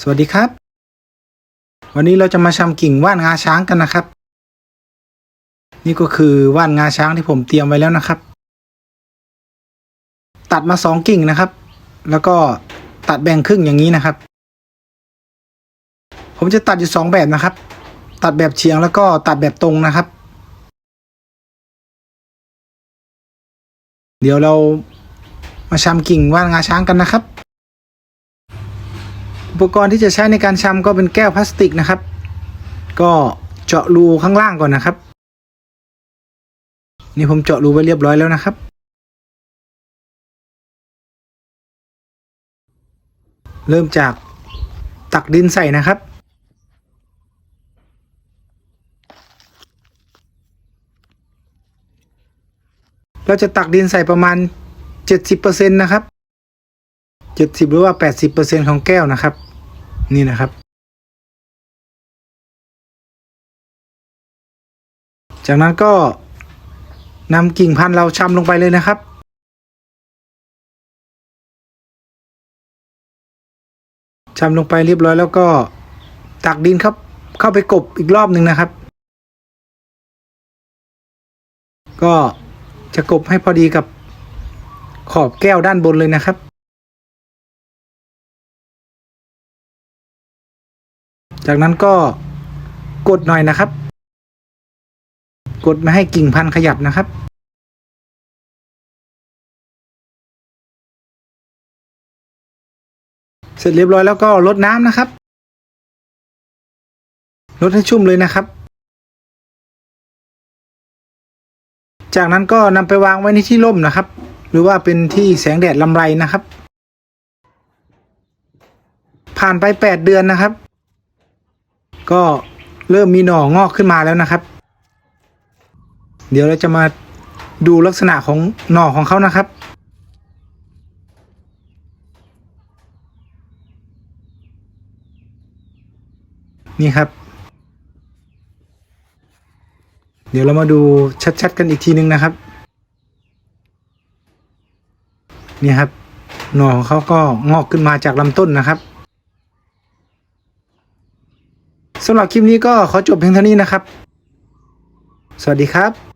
สวัสดีครับ วันนี้เราจะมาชำกิ่งว่านงาช้างกันนะครับ นี่ก็คือว่านงาช้างที่ผมเตรียมไว้แล้วนะครับ ตัดมาสองกิ่งนะครับ แล้วก็ตัดแบ่งครึ่งอย่างนี้นะครับ ผมจะตัดอยู่สองแบบนะครับ ตัดแบบเฉียงแล้วก็ตัดแบบตรงนะครับ เดี๋ยวเรามาชำกิ่งว่านงาช้างกันนะครับ อุปกรณ์ที่จะใช้ในการชำก็เป็นแก้วพลาสติกนะครับ ก็เจาะรูข้างล่างก่อนนะครับ นี่ผมเจาะรูไว้เรียบร้อยแล้วนะครับ เริ่มจากตักดินใส่นะครับเราจะตักดินใส่ประมาณ 70%นะครับ 70หรือว่า80%ของแก้วนะครับ นี่นะครับ จากนั้นก็นำกิ่งพันธุ์เราชำลงไปเลยนะครับชำลงไปเรียบร้อยแล้วก็ตักดินครับเข้าไปกบอีกรอบหนึ่งนะครับ ก็จะกบให้พอดีกับขอบแก้วด้านบนเลยนะครับ จากนั้นก็กดหน่อยนะครับ กดไม่ให้กิ่งพันธุ์ขยับนะครับ เสร็จเรียบร้อยแล้วก็ลดน้ำนะครับลดให้ชุ่มเลยนะครับ จากนั้นก็นำไปวางไว้ในที่ร่มนะครับ หรือว่าเป็นที่แสงแดดลำไรนะครับ ผ่านไปแปดเดือนนะครับ ก็เริ่มมีหน่องอกขึ้นมาแล้วนะครับ เดี๋ยวเราจะมาดูลักษณะของหน่อของเขานะครับ นี่ครับ เดี๋ยวเรามาดูชัดๆกันอีกทีนึงนะครับ นี่ครับ หน่อของเขาก็งอกขึ้นมาจากลำต้นนะครับ สำหรับคลิปนี้ก็ขอจบเพียงเท่านี้นะครับ สวัสดีครับ